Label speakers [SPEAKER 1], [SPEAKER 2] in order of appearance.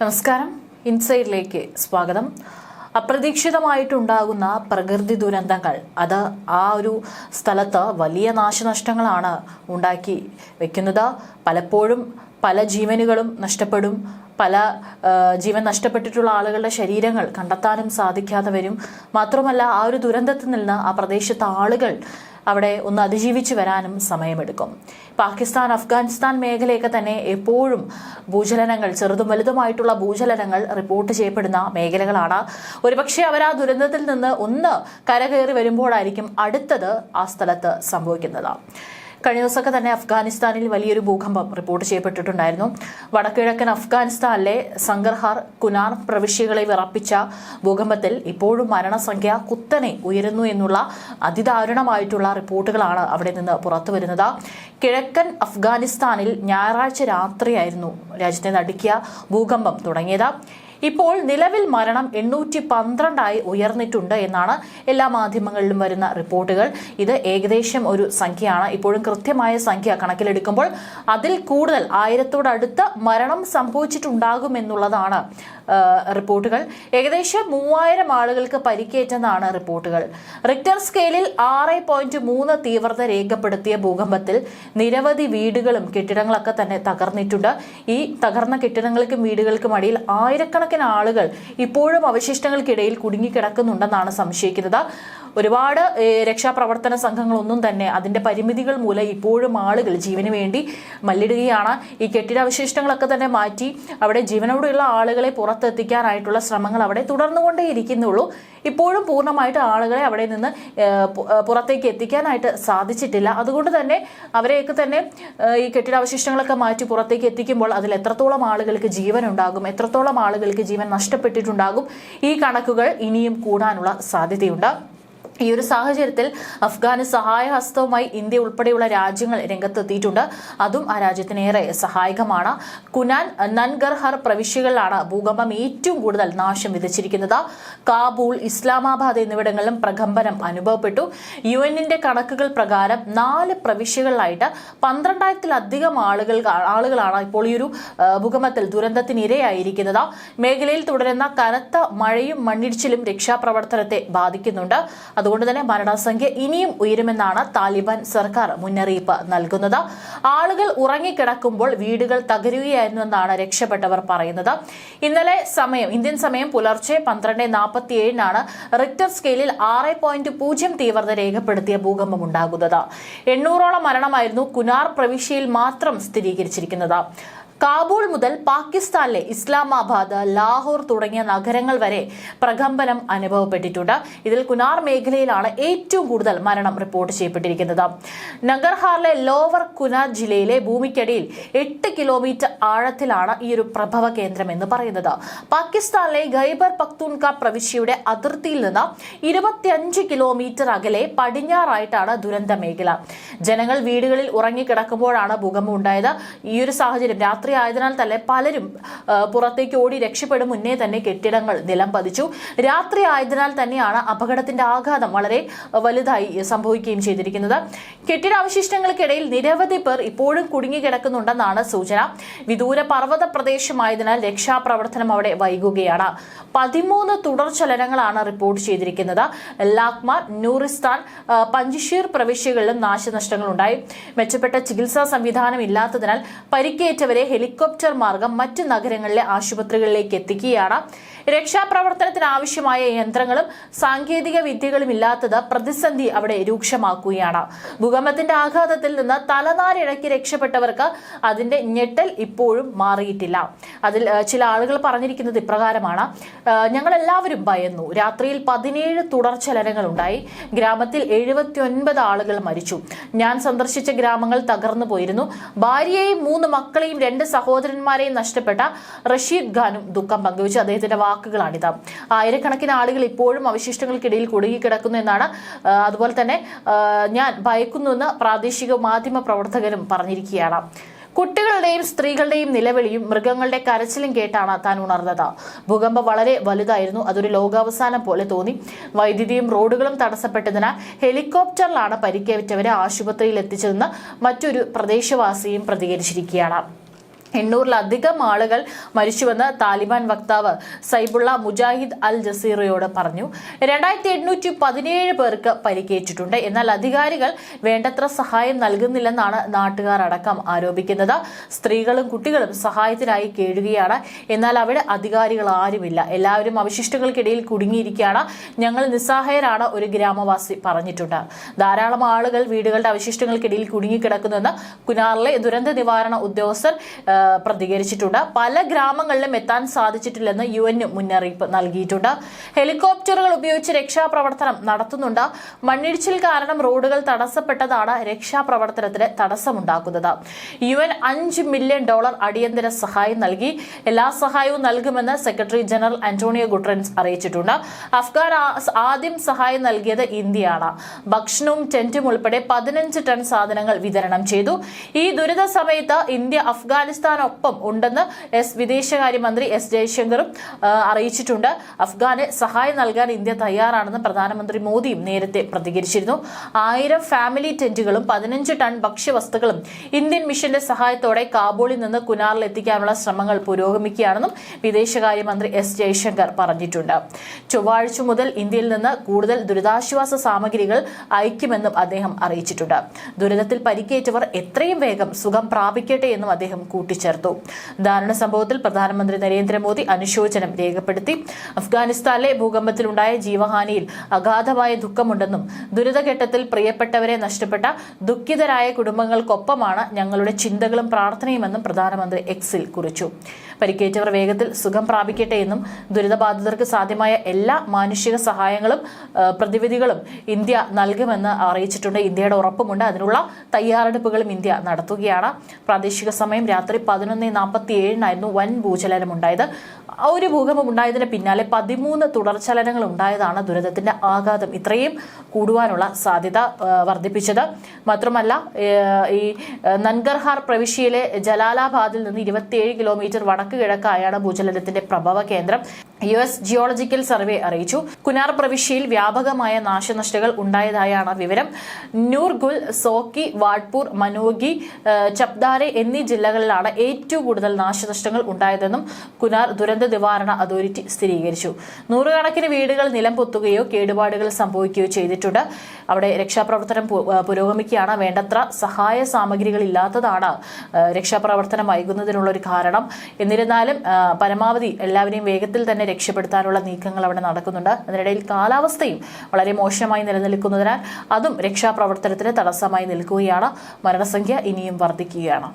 [SPEAKER 1] നമസ്കാരം. ഇൻസൈഡിലേക്ക് സ്വാഗതം. അപ്രതീക്ഷിതമായിട്ടുണ്ടാകുന്ന പ്രകൃതി ദുരന്തങ്ങൾ അത് ആ ഒരു സ്ഥലത്ത് വലിയ നാശനഷ്ടങ്ങളാണ് ഉണ്ടാക്കി വെക്കുന്നത്. പലപ്പോഴും പല ജീവനുകളും നഷ്ടപ്പെടും. പല ജീവൻ നഷ്ടപ്പെട്ടിട്ടുള്ള ആളുകളുടെ ശരീരങ്ങൾ കണ്ടെത്താനും സാധിക്കാതെ വരും. മാത്രമല്ല ആ ഒരു ദുരന്തത്തിൽ നിന്ന് ആ പ്രദേശത്തെ ആളുകൾ അവിടെ ഒന്ന് അതിജീവിച്ചു വരാനും സമയമെടുക്കും. പാകിസ്ഥാൻ അഫ്ഗാനിസ്ഥാൻ മേഖലയൊക്കെ തന്നെ എപ്പോഴും ഭൂചലനങ്ങൾ ചെറുതും വലുതുമായിട്ടുള്ള ഭൂചലനങ്ങൾ റിപ്പോർട്ട് ചെയ്യപ്പെടുന്ന മേഖലകളാണ്. ഒരുപക്ഷെ അവർ ആ ദുരന്തത്തിൽ നിന്ന് ഒന്ന് കരകയറി വരുമ്പോഴായിരിക്കും അടുത്തത് ആ സ്ഥലത്ത് സംഭവിക്കുന്നത്. കഴിഞ്ഞ ദിവസമൊക്കെ തന്നെ അഫ്ഗാനിസ്ഥാനിൽ വലിയൊരു ഭൂകമ്പം റിപ്പോർട്ട് ചെയ്യപ്പെട്ടിട്ടുണ്ടായിരുന്നു. വടക്കിഴക്കൻ അഫ്ഗാനിസ്ഥാനിലെ സംഗർഹാർ കുനാർ പ്രവിശ്യകളെ വിറപ്പിച്ച ഭൂകമ്പത്തിൽ ഇപ്പോഴും മരണസംഖ്യ കുത്തനെ ഉയരുന്നു എന്നുള്ള അതിദാരുണമായിട്ടുള്ള റിപ്പോർട്ടുകളാണ് അവിടെ നിന്ന് പുറത്തു വരുന്നത്. കിഴക്കൻ അഫ്ഗാനിസ്ഥാനിൽ ഞായറാഴ്ച രാത്രിയായിരുന്നു രാജ്യത്തെ നടുക്കിയ ഭൂകമ്പം തുടങ്ങിയത്. ഇപ്പോൾ നിലവിൽ മരണം എണ്ണൂറ്റി പന്ത്രണ്ടായി ഉയർന്നിട്ടുണ്ട് എന്നാണ് എല്ലാ മാധ്യമങ്ങളിലും വരുന്ന റിപ്പോർട്ടുകൾ. ഇത് ഏകദേശം ഒരു സംഖ്യയാണ്. ഇപ്പോഴും കൃത്യമായ സംഖ്യ കണക്കിലെടുക്കുമ്പോൾ അതിൽ കൂടുതൽ ആയിരത്തോടടുത്ത് മരണം സംഭവിച്ചിട്ടുണ്ടാകുമെന്നുള്ളതാണ് റിപ്പോർട്ടുകൾ. ഏകദേശം മൂവായിരം ആളുകൾക്ക് പരിക്കേറ്റെന്നാണ് റിപ്പോർട്ടുകൾ. റിക്ടർ സ്കെയിലിൽ ആറ് പോയിന്റ് മൂന്ന് തീവ്രത രേഖപ്പെടുത്തിയ ഭൂകമ്പത്തിൽ നിരവധി വീടുകളും കെട്ടിടങ്ങളൊക്കെ തന്നെ തകർന്നിട്ടുണ്ട്. ഈ തകർന്ന കെട്ടിടങ്ങൾക്കും വീടുകൾക്കും അടിയിൽ ആയിരക്കണക്കിന് ആളുകൾ ഇപ്പോഴും അവശിഷ്ടങ്ങൾക്കിടയിൽ കുടുങ്ങിക്കിടക്കുന്നുണ്ടെന്നാണ് സംശയിക്കുന്നത്. ഒരുപാട് രക്ഷാപ്രവർത്തന സംഘങ്ങളൊന്നും തന്നെ അതിന്റെ പരിമിതികൾ മൂലം ഇപ്പോഴും ആളുകൾ ജീവന് വേണ്ടി മല്ലിടുകയാണ്. ഈ കെട്ടിടാവശിഷ്ടങ്ങളൊക്കെ തന്നെ മാറ്റി അവിടെ ജീവനോടെയുള്ള ആളുകളെ പുറത്തെത്തിക്കാനായിട്ടുള്ള ശ്രമങ്ങൾ അവിടെ തുടർന്നുകൊണ്ടേയിരിക്കുന്നുള്ളൂ ഇപ്പോഴും പൂർണമായിട്ട് ആളുകളെ അവിടെ നിന്ന് പുറത്തേക്ക് എത്തിക്കാനായിട്ട് സാധിച്ചിട്ടില്ല. അതുകൊണ്ട് തന്നെ അവരെയൊക്കെ തന്നെ ഈ കെട്ടിടാവശിഷ്ടങ്ങളൊക്കെ മാറ്റി പുറത്തേക്ക് എത്തിക്കുമ്പോൾ അതിൽ എത്രത്തോളം ആളുകൾക്ക് ജീവൻ ഉണ്ടാകും എത്രത്തോളം ആളുകൾക്ക് ജീവൻ നഷ്ടപ്പെട്ടിട്ടുണ്ടാകും ഈ കണക്കുകൾ ഇനിയും കൂടാനുള്ള സാധ്യതയുണ്ട്. ഈ ഒരു സാഹചര്യത്തിൽ അഫ്ഗാന് സഹായഹസ്തവുമായി ഇന്ത്യ ഉൾപ്പെടെയുള്ള രാജ്യങ്ങൾ രംഗത്തെത്തിയിട്ടുണ്ട്. അതും ആ രാജ്യത്തിനേറെ സഹായകമാണ്. കുനാൻ നൻഗർഹർ പ്രവിശ്യകളിലാണ് ഭൂകമ്പം ഏറ്റവും കൂടുതൽ നാശം വിതച്ചിരിക്കുന്നത്. കാബൂൾ ഇസ്ലാമാബാദ് എന്നിവിടങ്ങളിലും പ്രകമ്പനം അനുഭവപ്പെട്ടു. യു എന്നിന്റെ കണക്കുകൾ പ്രകാരം നാല് പ്രവിശ്യകളിലായിട്ട് പന്ത്രണ്ടായിരത്തിലധികം ആളുകൾ ആളുകളാണ് ഇപ്പോൾ ഈ ഒരു ഭൂകമ്പത്തിൽ ദുരന്തത്തിനിരയായിരിക്കുന്നത്. മേഖലയിൽ തുടരുന്ന കനത്ത മഴയും മണ്ണിടിച്ചിലും രക്ഷാപ്രവർത്തനത്തെ ബാധിക്കുന്നുണ്ട്. അതുകൊണ്ട് തന്നെ മരണസംഖ്യ ഇനിയും ഉയരുമെന്നാണ് താലിബാൻ സർക്കാർ മുന്നറിയിപ്പ് നൽകുന്നത്. ആളുകൾ ഉറങ്ങിക്കിടക്കുമ്പോൾ വീടുകൾ തകരുകയായിരുന്നു എന്നാണ് രക്ഷപ്പെട്ടവർ പറയുന്നത്. ഇന്നലെ സമയം ഇന്ത്യൻ സമയം പുലർച്ചെ പന്ത്രണ്ട് നാൽപ്പത്തി ഏഴിനാണ് റിക്ടർ സ്കെയിലിൽ ആറ് പോയിന്റ് പൂജ്യം തീവ്രത രേഖപ്പെടുത്തിയ ഭൂകമ്പം ഉണ്ടാകുന്നത്. എണ്ണൂറോളം മരണമായിരുന്നു കുനാർ പ്രവിശ്യയിൽ മാത്രം സ്ഥിരീകരിച്ചിരിക്കുന്നത്. കാബൂൾ മുതൽ പാകിസ്ഥാനിലെ ഇസ്ലാമാബാദ് ലാഹോർ തുടങ്ങിയ നഗരങ്ങൾ വരെ പ്രകമ്പനം അനുഭവപ്പെട്ടിട്ടുണ്ട്. ഇതിൽ കുനാർ മേഖലയിലാണ് ഏറ്റവും കൂടുതൽ മരണം റിപ്പോർട്ട് ചെയ്യപ്പെട്ടിരിക്കുന്നത്. നഗർഹാറിലെ ലോവർ കുനാർ ജില്ലയിലെ ഭൂമിക്കടിയിൽ എട്ട് കിലോമീറ്റർ ആഴത്തിലാണ് ഈ ഒരു പ്രഭവ കേന്ദ്രം എന്ന് പറയുന്നത്. പാകിസ്ഥാനിലെ ഖൈബർ പക്തൂൺക പ്രവിശ്യയുടെ അതിർത്തിയിൽ നിന്ന് ഇരുപത്തിയഞ്ച് കിലോമീറ്റർ അകലെ പടിഞ്ഞാറായിട്ടാണ് ദുരന്ത മേഖല. ജനങ്ങൾ വീടുകളിൽ ഉറങ്ങിക്കിടക്കുമ്പോഴാണ് ഭൂകമ്പം ഉണ്ടായത്. ഈ ഒരു സാഹചര്യം രാത്രി ആയതിനാൽ തന്നെ പലരും പുറത്തേക്ക് ഓടി രക്ഷപ്പെടും മുന്നേ തന്നെ കെട്ടിടങ്ങൾ നിലം പതിച്ചു. രാത്രി ആയതിനാൽ തന്നെയാണ് അപകടത്തിന്റെ ആഘാതം വളരെ വലുതായി സംഭവിക്കുകയും ചെയ്തിരിക്കുന്നത്. കെട്ടിടാവശിഷ്ടങ്ങൾക്കിടയിൽ നിരവധി പേർ ഇപ്പോഴും കുടുങ്ങിക്കിടക്കുന്നുണ്ടെന്നാണ് സൂചന. വിദൂര പർവത പ്രദേശമായതിനാൽ രക്ഷാപ്രവർത്തനം അവിടെ വൈകുകയാണ്. പതിമൂന്ന് തുടർചലനങ്ങളാണ് റിപ്പോർട്ട് ചെയ്തിരിക്കുന്നത്. ലാക്മാർ നൂറിസ്ഥാൻ പഞ്ചഷീർ പ്രവിശ്യകളിലും നാശനഷ്ടങ്ങളുണ്ടായി. മെച്ചപ്പെട്ട ചികിത്സാ സംവിധാനം ഇല്ലാത്തതിനാൽ പരിക്കേറ്റവരെ ഹെലികോപ്റ്റർ മാർഗം മറ്റ് നഗരങ്ങളിലെ ആശുപത്രികളിലേക്ക് എത്തിക്കുകയാണ്. രക്ഷാപ്രവർത്തനത്തിന് ആവശ്യമായ യന്ത്രങ്ങളും സാങ്കേതിക വിദ്യകളും ഇല്ലാത്തത് പ്രതിസന്ധി അവിടെ രൂക്ഷമാക്കുകയാണ്. ഭൂകമ്പത്തിന്റെ ആഘാതത്തിൽ നിന്ന് തലനാരിഴക്കി രക്ഷപ്പെട്ടവർക്ക് അതിന്റെ ഞെട്ടൽ ഇപ്പോഴും മാറിയിട്ടില്ല. അതിൽ ചില ആളുകൾ പറഞ്ഞിരിക്കുന്നത് ഇപ്രകാരമാണ്. ഞങ്ങൾ എല്ലാവരും ഭയന്നു. രാത്രിയിൽ പതിനേഴ് തുടർചലനങ്ങൾ ഉണ്ടായി ഗ്രാമത്തിൽ എഴുപത്തി ഒൻപത് ആളുകൾ മരിച്ചു. ഞാൻ സന്ദർശിച്ച ഗ്രാമങ്ങൾ തകർന്നു പോയിരുന്നു. ഭാര്യയെയും മൂന്ന് മക്കളെയും രണ്ട് സഹോദരന്മാരെയും നഷ്ടപ്പെട്ട റഷീദ് ഖാനും ദുഃഖം പങ്കുവച്ചു. അദ്ദേഹത്തിന്റെ വാക്കുകളാണിത്. ആയിരക്കണക്കിന് ആളുകൾ ഇപ്പോഴും അവശിഷ്ടങ്ങൾക്കിടയിൽ കുടുങ്ങിക്കിടക്കുന്നു എന്നാണ് അതുപോലെ തന്നെ ഞാൻ ഭയക്കുന്നുവെന്ന് പ്രാദേശിക മാധ്യമ പ്രവർത്തകരും പറഞ്ഞിരിക്കുകയാണ്. കുട്ടികളുടെയും സ്ത്രീകളുടെയും നിലവിളിയും മൃഗങ്ങളുടെ കരച്ചിലും കേട്ടാണ് താൻ ഉണർന്നത്. ഭൂകമ്പം വളരെ വലുതായിരുന്നു. അതൊരു ലോകാവസാനം പോലെ തോന്നി. വൈദ്യുതിയും റോഡുകളും തടസ്സപ്പെട്ടതിനാൽ ഹെലികോപ്റ്ററിലാണ് പരിക്കേറ്റവരെ ആശുപത്രിയിൽ എത്തിച്ചതെന്ന് മറ്റൊരു പ്രദേശവാസിയും പ്രതികരിച്ചിരിക്കുകയാണ്. എണ്ണൂറിലധികം ആളുകൾ മരിച്ചുവെന്ന് താലിബാൻ വക്താവ് സൈബുള്ള മുജാഹിദ് അൽ ജസീറയോട് പറഞ്ഞു. രണ്ടായിരത്തി എണ്ണൂറ്റി പതിനേഴ് പേർക്ക് പരിക്കേറ്റിട്ടുണ്ട്. എന്നാൽ അധികാരികൾ വേണ്ടത്ര സഹായം നൽകുന്നില്ലെന്നാണ് നാട്ടുകാർ അടക്കം ആരോപിക്കുന്നത്. സ്ത്രീകളും കുട്ടികളും സഹായത്തിനായി കേഴുകയാണ്. എന്നാൽ അവിടെ അധികാരികൾ ആരുമില്ല. എല്ലാവരും അവശിഷ്ടങ്ങൾക്കിടയിൽ കുടുങ്ങിയിരിക്കുകയാണ്. ഞങ്ങൾ നിസ്സഹായരാണ് ഒരു ഗ്രാമവാസി പറഞ്ഞിട്ടുണ്ട്. ധാരാളം ആളുകൾ വീടുകളുടെ അവശിഷ്ടങ്ങൾക്കിടയിൽ കുടുങ്ങിക്കിടക്കുന്നുവെന്ന് കുനാറിലെ ദുരന്ത നിവാരണ ഉദ്യോഗസ്ഥർ പ്രതികരിച്ചിട്ടുണ്ട്. പല ഗ്രാമങ്ങളിലും എത്താൻ സാധിച്ചിട്ടില്ലെന്ന് യു എൻ മുന്നറിയിപ്പ് നൽകിയിട്ടുണ്ട്. ഹെലികോപ്റ്ററുകൾ ഉപയോഗിച്ച് രക്ഷാപ്രവർത്തനം നടത്തുന്നുണ്ട്. മണ്ണിടിച്ചിൽ കാരണം റോഡുകൾ തടസ്സപ്പെട്ടതാണ് രക്ഷാപ്രവർത്തനത്തിന് തടസ്സമുണ്ടാക്കുന്നത്. യു എൻ അഞ്ച് മില്യൺ ഡോളർ അടിയന്തര സഹായം നൽകി. എല്ലാ സഹായവും നൽകുമെന്ന് സെക്രട്ടറി ജനറൽ അന്റോണിയോ ഗുട്രൻസ് അറിയിച്ചിട്ടുണ്ട്. അഫ്ഗാൻ ആദ്യം സഹായം നൽകിയത് ഇന്ത്യയാണ്. ഭക്ഷണവും ടെന്റും ഉൾപ്പെടെ പതിനഞ്ച് ടൺ സാധനങ്ങൾ വിതരണം ചെയ്തു. ഈ ദുരിത സമയത്ത് ഇന്ത്യ അഫ്ഗാനിസ്ഥാനൊപ്പം ഉണ്ടെന്ന് എസ് വിദേശകാര്യമന്ത്രി എസ് ജയശങ്കറും അറിയിച്ചിട്ടുണ്ട്. അഫ്ഗാന് സഹായം നൽകാൻ ഇന്ത്യ തയ്യാറാണെന്ന് പ്രധാനമന്ത്രി മോദിയും നേരത്തെ പ്രതികരിച്ചിരുന്നു. ആയിരം ഫാമിലി ടെന്റുകളും പതിനഞ്ച് ടൺ ഭക്ഷ്യവസ്തുക്കളും ഇന്ത്യൻ മിഷന്റെ സഹായത്തോടെ കാബൂളിൽ നിന്ന് കുനാറിൽ എത്തിക്കാനുള്ള ശ്രമങ്ങൾ പുരോഗമിക്കുകയാണെന്നും വിദേശകാര്യമന്ത്രി എസ് ജയശങ്കർ പറഞ്ഞിട്ടുണ്ട്. ചൊവ്വാഴ്ച മുതൽ ഇന്ത്യയിൽ നിന്ന് കൂടുതൽ ദുരിതാശ്വാസ സാമഗ്രികൾ അയക്കുമെന്നും അദ്ദേഹം അറിയിച്ചിട്ടുണ്ട്. ദുരിതത്തിൽ പരിക്കേറ്റവർ എത്രയും വേഗം സുഖം പ്രാപിക്കട്ടെ എന്നും അദ്ദേഹം കൂട്ടിച്ചേർത്തു. ദാരുണ സംഭവത്തിൽ പ്രധാനമന്ത്രി നരേന്ദ്രമോദി അനുശോചനം രേഖപ്പെടുത്തി. അഫ്ഗാനിസ്ഥാനിലെ ഭൂകമ്പത്തിലുണ്ടായ ജീവഹാനിയിൽ അഗാധമായ ദുഃഖമുണ്ടെന്നും ദുരിതഘട്ടത്തിൽ പ്രിയപ്പെട്ടവരെ നഷ്ടപ്പെട്ട ദുഃഖിതരായ കുടുംബങ്ങൾക്കൊപ്പമാണ് ഞങ്ങളുടെ ചിന്തകളും പ്രാർത്ഥനയുമെന്നും പ്രധാനമന്ത്രി എക്സിൽ കുറിച്ചു. പരിക്കേറ്റവർ വേഗത്തിൽ സുഖം പ്രാപിക്കട്ടെ എന്നും ദുരിതബാധിതർക്ക് സാധ്യമായ എല്ലാ മാനുഷിക സഹായങ്ങളും പ്രതിവിധികളും ഇന്ത്യ നൽകുമെന്ന് അറിയിച്ചിട്ടുണ്ട്. ഇന്ത്യയുടെ ഉറപ്പുമുണ്ട്. അതിനുള്ള തയ്യാറെടുപ്പുകളും ഇന്ത്യ നടത്തുകയാണ്. പ്രാദേശിക സമയം രാത്രി പതിനൊന്ന് നാൽപ്പത്തി ഏഴിനായിരുന്നു വൻ ഭൂചലനം ഉണ്ടായത് ഒരു ഭൂകമ്പം ഉണ്ടായതിന് പിന്നാലെ പതിമൂന്ന് തുടർചലനങ്ങൾ ഉണ്ടായതാണ് ദുരിതത്തിന്റെ ആഘാതം. ഇത്രയും കൂടുവാനുള്ള സാധ്യത വർദ്ധിപ്പിച്ചത്. മാത്രമല്ല ഈ നൻഗർഹാർ പ്രവിശ്യയിലെ ജലാലാബാദിൽ നിന്ന് ഇരുപത്തിയേഴ് കിലോമീറ്റർ വടക്ക് കിഴക്കായാണ് ഭൂചലനത്തിന്റെ പ്രഭവ കേന്ദ്രം യു എസ് ജിയോളജിക്കൽ സർവേ അറിയിച്ചു. കുനാർ പ്രവിശ്യയിൽ വ്യാപകമായ നാശനഷ്ടങ്ങൾ ഉണ്ടായതായാണ് വിവരം. നൂർഗുൽ സോക്കി വാഡ്പൂർ മനോഗി ചപ്ദാരെ എന്നീ ജില്ലകളിലാണ് ഏറ്റവും കൂടുതൽ നാശനഷ്ടങ്ങൾ ഉണ്ടായതെന്നും കുനാർ ദുരന്ത നിവാരണ അതോറിറ്റി സ്ഥിരീകരിച്ചു. നൂറുകണക്കിന് വീടുകൾ നിലം പൊത്തുകയോ കേടുപാടുകൾ സംഭവിക്കുകയോ ചെയ്തിട്ടുണ്ട്. അവിടെ രക്ഷാപ്രവർത്തനം പുരോഗമിക്കുകയാണ്. വേണ്ടത്ര സഹായ സാമഗ്രികൾ ഇല്ലാത്തതാണ് രക്ഷാപ്രവർത്തനം വൈകുന്നതിനുള്ള ഒരു കാരണം. എന്നിരുന്നാലും പരമാവധി എല്ലാവരെയും വേഗത്തിൽ തന്നെ രക്ഷപ്പെടുത്താനുള്ള നീക്കങ്ങൾ അവിടെ നടക്കുന്നുണ്ട്. അതിനിടയിൽ കാലാവസ്ഥയും വളരെ മോശമായി നിലനിൽക്കുന്നതിനാൽ അതും രക്ഷാപ്രവർത്തനത്തിന് തടസ്സമായി നിൽക്കുകയാണ്. മരണസംഖ്യ ഇനിയും വർദ്ധിക്കുകയാണ്.